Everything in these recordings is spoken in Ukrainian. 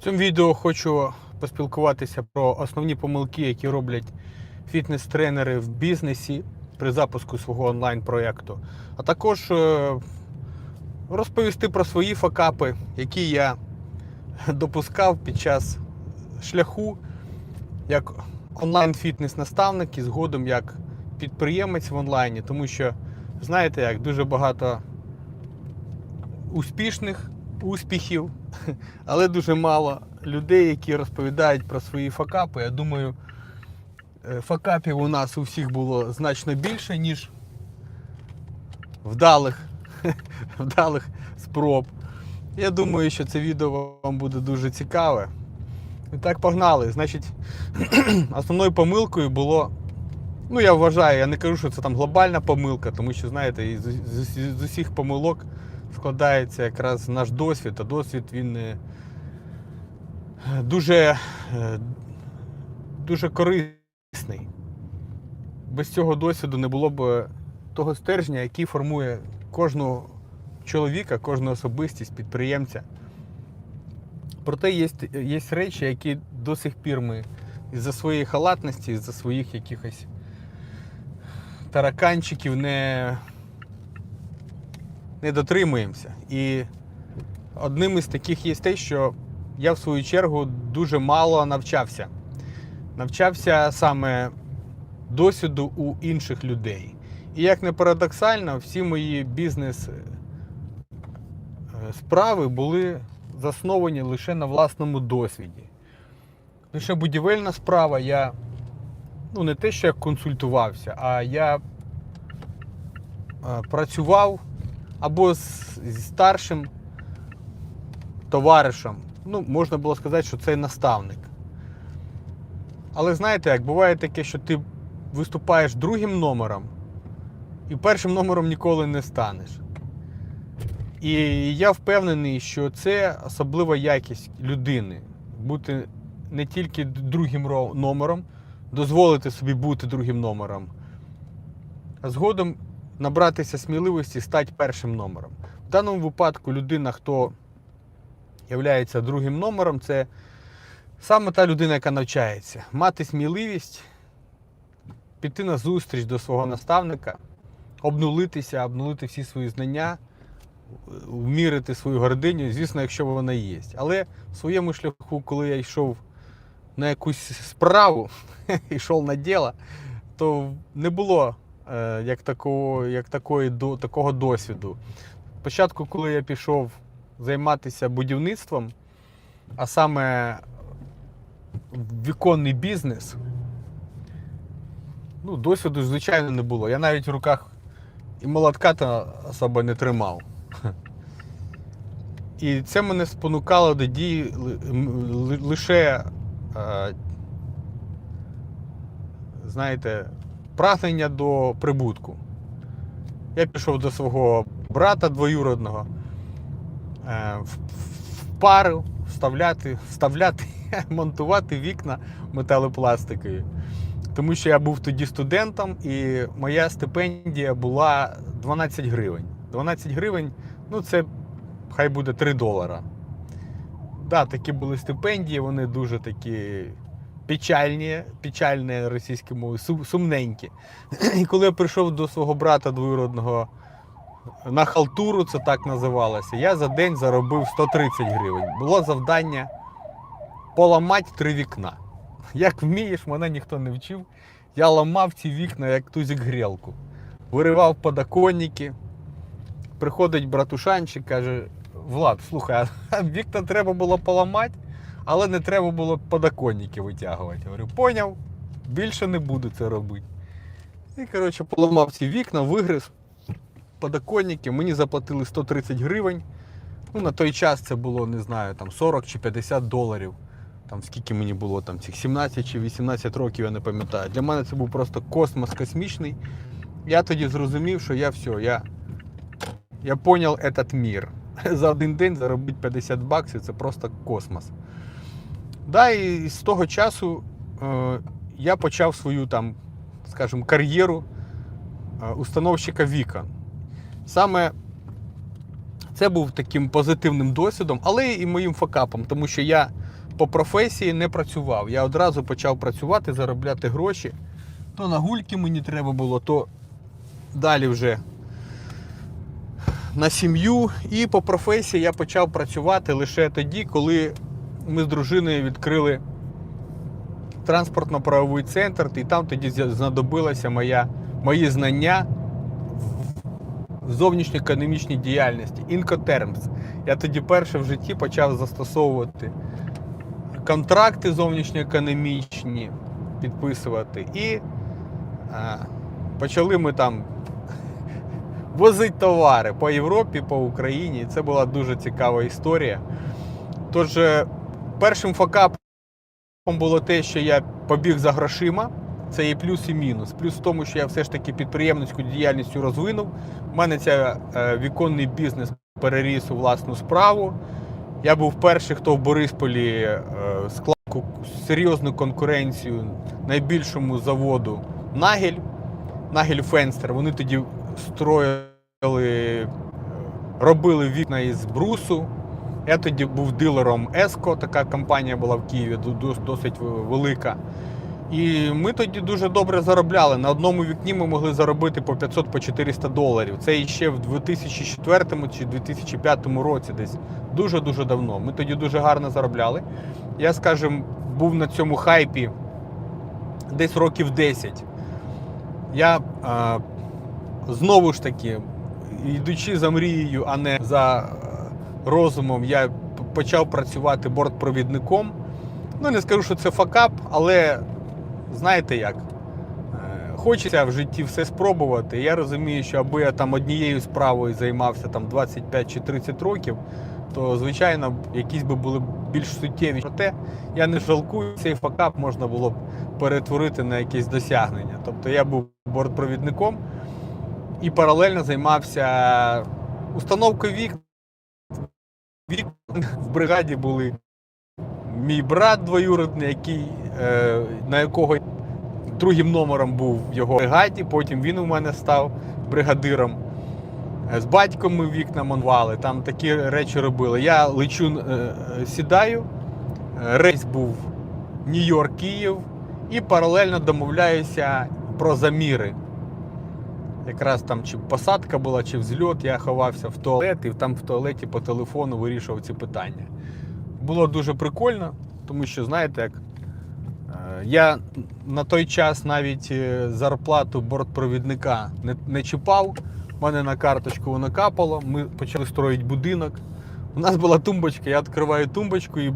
В цьому відео хочу поспілкуватися про основні помилки, які роблять фітнес-тренери в бізнесі при запуску свого онлайн-проєкту. А також е, розповісти про свої факапи, які я допускав під час шляху як онлайн-фітнес-наставник і згодом як підприємець в онлайні, тому що знаєте, як дуже багато успішних успіхів, але дуже мало людей, які розповідають про свої факапи. Я думаю, е, факапів у нас у всіх було значно більше, ніж вдалих, вдалих спроб. Я думаю, що це відео вам буде дуже цікаве. І так погнали. Значить, основною помилкою було. Ну, я вважаю, я не кажу, що це там глобальна помилка, тому що, знаєте, з усіх помилок складається якраз наш досвід, а досвід він е, дуже, е, дуже корисний. Без цього досвіду не було б того стержня, який формує кожного чоловіка, кожну особистість, підприємця. Проте є, є речі, які до сих пір ми із-за своєї халатності, із-за своїх якихось тараканчиків не, не дотримуємося. І одним із таких є те, що я в свою чергу дуже мало навчався. Навчався саме досвіду у інших людей. І як не парадоксально, всі мої бізнес е, були засновані лише на власному досвіді. Лише будівельна справа, я ну не те, що я консультувався, а я е, працював або з, старшим товаришем. Ну, можна було сказати, що це наставник. Але знаєте, як буває таке, що ти виступаєш другим номером і першим номером ніколи не станеш. І я впевнений, що це особлива якість людини бути не тільки другим номером, дозволити собі бути другим номером, а згодом набратися сміливості стати першим номером. В даному випадку людина, хто є другим номером, це саме та людина, яка навчається. Мати сміливість, піти на зустріч до свого наставника, обнулитися, обнулити всі свої знання, вмірити свою гординю, звісно, якщо вона є. Але в своєму шляху, коли я йшов на якусь справу, йшов на діло, то не було як такого, як такої, до, такого досвіду. Спочатку, коли я пішов займатися будівництвом, а саме віконний бізнес, ну, досвіду, звичайно, не було. Я навіть в руках і молотка то особо не тримав. І це мене спонукало до дії лише, е, знаєте, прагнення до прибутку. Я пішов до свого брата двоюродного, е, в- пару вставляти, вставляти, монтувати вікна металопластикові. Тому що я був тоді студентом, і моя стипендія була 12 гривень. 12 гривень, ну це хай буде 3 долара. Да, такі були стипендії, вони дуже такі печальні, печальні російською мовою, сумненькі. І коли я прийшов до свого брата двоюродного на халтуру, це так називалося, я за день заробив 130 гривень. Було завдання поламати три вікна. Як вмієш, мене ніхто не вчив. Я ламав ці вікна як тузик грілку. Виривав подоконники. Приходить братушанчик, каже: Влад, слухай, а вікна треба було поламати, але не треба було подоконники витягувати. Говорю, поняв, більше не буду це робити. І, коротше, поламав ці вікна, вигриз подоконники, мені заплатили 130 гривень. Ну, на той час це було, не знаю, там 40 чи 50 доларів. Там скільки мені було, там цих 17 чи 18 років, я не пам'ятаю. Для мене це був просто космос космічний. Я тоді зрозумів, що я все, я, я поняв этот мир. За один день заробити 50 баксів це просто космос. Да, і з того часу е, я почав свою там, скажімо, кар'єру е, установщика вікон. Саме це був таким позитивним досвідом, але і моїм факапом, тому що я по професії не працював. Я одразу почав працювати, заробляти гроші. То на гульки мені треба було, то далі вже на сім'ю. І по професії я почав працювати лише тоді, коли ми з дружиною відкрили транспортно-правовий центр, і там тоді знадобилося моя, мої знання в зовнішньоекономічній діяльності. Incoterms. Я тоді перше в житті почав застосовувати контракти зовнішньоекономічні, підписувати. І а, почали ми там возити товари по Європі, по Україні. Це була дуже цікава історія. Тож, е, першим факапом було те, що я побіг за грошима. Це і плюс, і мінус. Плюс в тому, що я все ж таки підприємницьку діяльністю розвинув. У мене ця е, віконний бізнес переріс у власну справу. Я був перший, хто в Борисполі е, склав серйозну конкуренцію найбільшому заводу Нагель, Нагель Фенстер. Вони тоді строїли, е, робили вікна із брусу. Я тоді був дилером Еско, така компанія була в Києві, досить велика. І ми тоді дуже добре заробляли. На одному вікні ми могли заробити по 500 по 400 доларів. Це іще в 2004 чи 2005 році, десь дуже-дуже давно. Ми тоді дуже гарно заробляли. Я, скажімо, був на цьому хайпі десь років 10. Я е, знову ж таки, йдучи за мрією, а не за розумом, я почав працювати бортпровідником. Ну, не скажу, що це факап, але знаєте як? Е, Хочеться в житті все спробувати. Я розумію, що аби я там однією справою займався там 25 чи 30 років, то звичайно якісь би були більш суттєві. Проте я не жалкую, цей факап можна було б перетворити на якесь досягнення. Тобто я був бортпровідником і паралельно займався установкою вікон. Вікон в бригаді були мій брат двоюродний, який, е, на якого другим номером був в його бригаді, потім він у мене став бригадиром. Е, З батьком ми вікна монвали, там такі речі робили. Я лечу, е, сідаю, е, рейс був Нью-Йорк, Київ, і паралельно домовляюся про заміри. Якраз там чи посадка була, чи взльот, я ховався в туалет, і там в туалеті по телефону вирішував ці питання. Було дуже прикольно, тому що, знаєте, як е, я на той час навіть е, зарплату бортпровідника не, не чіпав. У мене на карточку воно капало. Ми почали строїти будинок. У нас була тумбочка, я відкриваю тумбочку і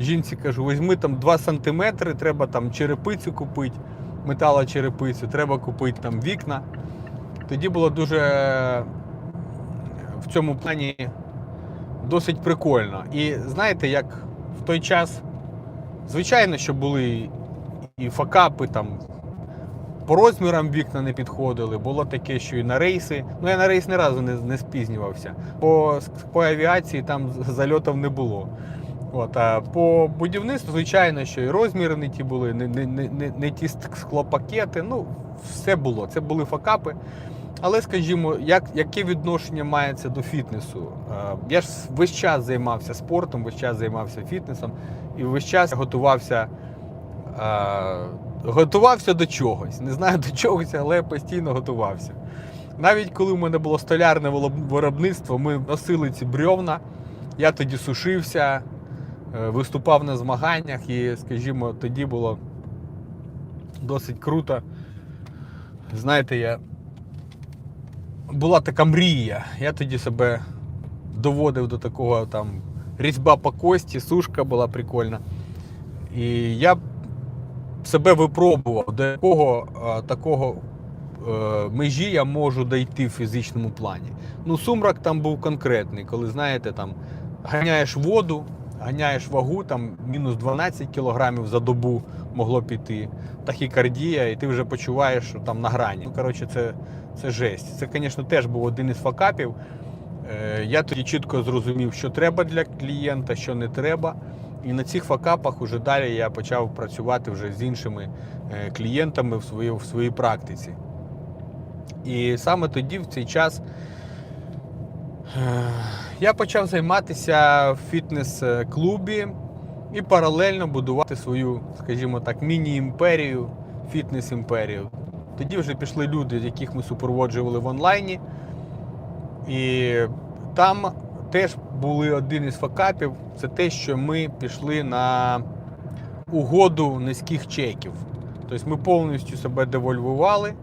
жінці кажу: візьми там 2 сантиметри, треба там черепицю купити, металочерепицю, треба купити там вікна. Тоді було дуже в цьому плані досить прикольно. І знаєте, як в той час, звичайно, що були і факапи там. По розмірам вікна не підходили. Було таке, що і на рейси. Ну я на рейс ні разу не, не спізнювався. По, по авіації там зальотів не було. От, а по будівництву, звичайно, що і розміри не ті були, не, не, не- не ті склопакети. Ну, все було. Це були факапи. Але скажімо, як, яке відношення має це до фітнесу? Е, Я ж весь час займався спортом, весь час займався фітнесом і весь час готувався, е, готувався до чогось. Не знаю до чогось, але постійно готувався. Навіть коли в мене було столярне виробництво, ми носили ці брьовна, я тоді сушився, е, виступав на змаганнях, і, скажімо, тоді було досить круто. Знаєте, я була така мрія. Я тоді себе доводив до такого там різьба по кості, сушка була прикольна. І я себе випробував, до якого а, такого е, межі я можу дійти в фізичному плані. Ну, сумрак там був конкретний, коли, знаєте, там ганяєш воду, ганяєш вагу, там мінус 12 кілограмів за добу могло піти, тахікардія, і ти вже почуваєш, що там на грані. Ну, коротше, це, це жесть. Це, звісно, теж був один із факапів. Е, Я тоді чітко зрозумів, що треба для клієнта, що не треба. І на цих факапах уже далі я почав працювати вже з іншими е, клієнтами в своїй, в своїй практиці. І саме тоді, в цей час, е, я почав займатися в фітнес-клубі і паралельно будувати свою, скажімо так, міні-імперію, фітнес-імперію. Тоді вже пішли люди, яких ми супроводжували в онлайні. І там теж були один із факапів. Це те, що ми пішли на угоду низьких чеків. Тобто ми повністю себе девольвували,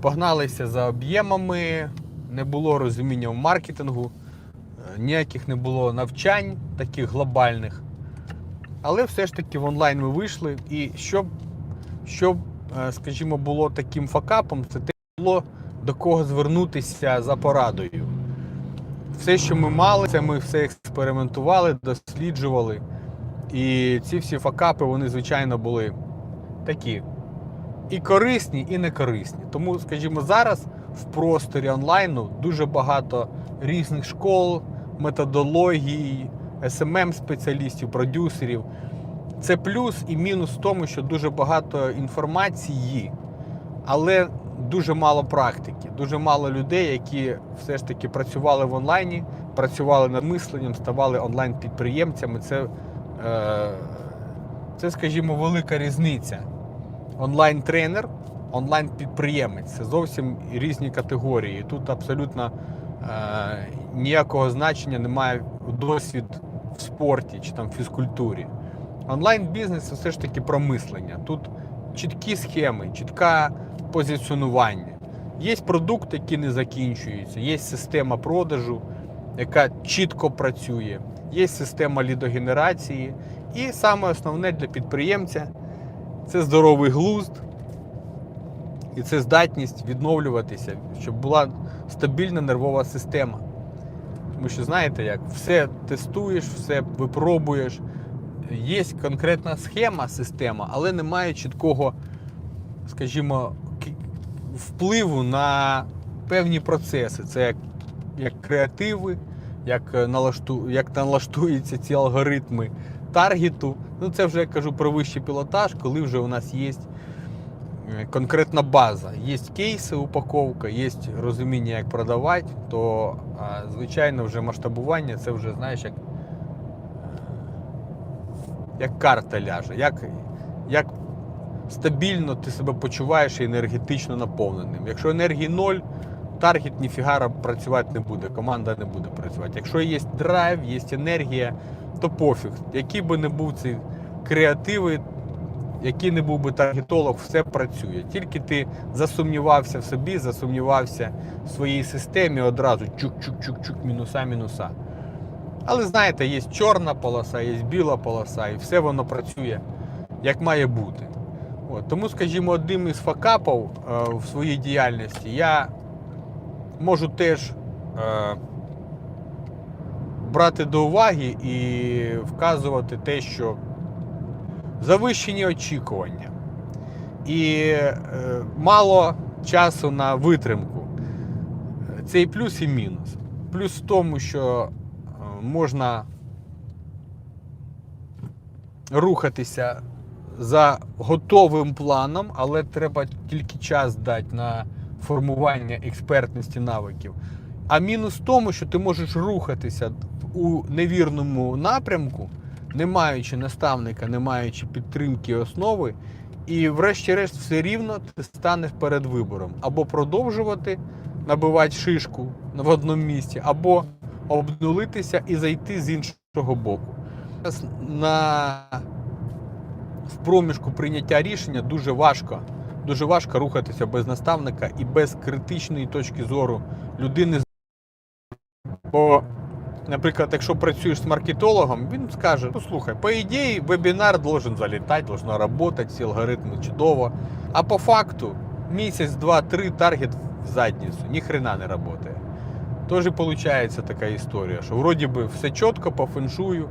погналися за об'ємами, не було розуміння в маркетингу, ніяких не було навчань таких глобальних. Але все ж таки в онлайн ми вийшли. І щоб, щоб скажімо, було таким факапом, це те було до кого звернутися за порадою. Все, що ми мали, це ми все експериментували, досліджували. І ці всі факапи, вони, звичайно, були такі і корисні, і не корисні. Тому, скажімо, зараз в просторі онлайну дуже багато різних школ, методологій, smm спеціалістів, продюсерів. Це плюс і мінус в тому, що дуже багато інформації, але дуже мало практики, дуже мало людей, які все ж таки працювали в онлайні, працювали над мисленням, ставали онлайн-підприємцями. Це, е, це, скажімо, велика різниця. Онлайн-тренер, онлайн-підприємець це зовсім різні категорії. Тут абсолютно е, ніякого значення немає досвід в спорті чи там фізкультурі. Онлайн-бізнес це все ж таки про мислення. Тут чіткі схеми, чітке позиціонування. Є продукт, який не закінчується, є система продажу, яка чітко працює, є система лідогенерації. І саме основне для підприємця це здоровий глузд і це здатність відновлюватися, щоб була стабільна нервова система. Тому що знаєте, як все тестуєш, все випробуєш. Є конкретна схема, система, але немає чіткого, скажімо, впливу на певні процеси. Це як, як креативи, як, е, налашту, як налаштуються ці алгоритми таргету. Ну, це вже я кажу про вищий пілотаж, коли вже у нас є е, конкретна база. Є кейси, упаковка, є розуміння, як продавати, то звичайно вже масштабування це вже знаєш, як, як карта ляже, як, як стабільно ти себе почуваєш і енергетично наповненим. Якщо енергії ноль, таргет ніфіга працювати не буде, команда не буде працювати. Якщо є драйв, є енергія, то пофіг. Який би не був цей креативи, який не був би таргетолог, все працює. Тільки ти засумнівався в собі, засумнівався в своїй системі одразу чук-чук-чук-чук, мінуса, мінуса. Але знаєте, є чорна полоса, є біла полоса, і все воно працює як має бути. От, тому, скажімо, одним із факапів е, в своїй діяльності я можу теж е, брати до уваги і вказувати те, що завищені очікування і е, мало часу на витримку. Це і плюс, і мінус. Плюс в тому, що можна рухатися за готовим планом, але треба тільки час дати на формування експертності навиків. А мінус в тому, що ти можеш рухатися у невірному напрямку, не маючи наставника, не маючи підтримки основи, і врешті-решт все рівно ти станеш перед вибором або продовжувати набивати шишку в одному місці, або обнулитися і зайти з іншого боку. На в проміжку прийняття рішення дуже важко. Дуже важко рухатися без наставника і без критичної точки зору людини. Бо, наприклад, якщо працюєш з маркетологом, він скаже: ну слухай, по ідеї, вебінар должен залітати, должно працювати, ці алгоритми чудово. А по факту місяць, два, три таргет в задницю, ні хрена не працює. Тож і виходить така історія, що вроді би все чітко по феншую,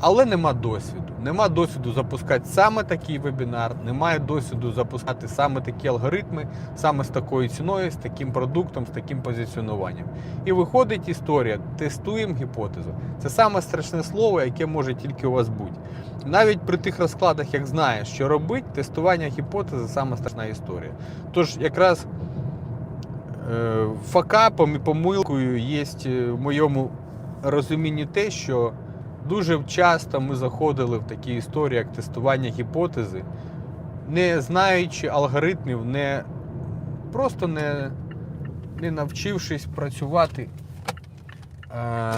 але нема досвіду. Нема досвіду запускати саме такий вебінар, немає досвіду запускати саме такі алгоритми, саме з такою ціною, з таким продуктом, з таким позиціонуванням. І виходить історія, тестуємо гіпотезу. Це саме страшне слово, яке може тільки у вас бути. Навіть при тих розкладах, як знаєш, що робити, тестування гіпотези саме страшна історія. Тож якраз факапом і помилкою є в моєму розумінні те, що Дуже часто ми заходили в такі історії, як тестування гіпотези, не знаючи алгоритмів, не просто не, не навчившись працювати е,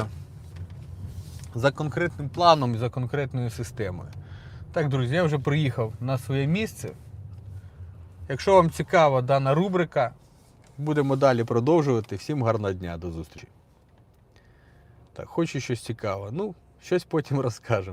за конкретним планом і за конкретною системою. Так, друзі, я вже приїхав на своє місце. Якщо вам цікава дана рубрика, будемо далі продовжувати. Всім гарного дня, до зустрічі. Так, хочу щось цікаве. Ну, щось потім розкажемо.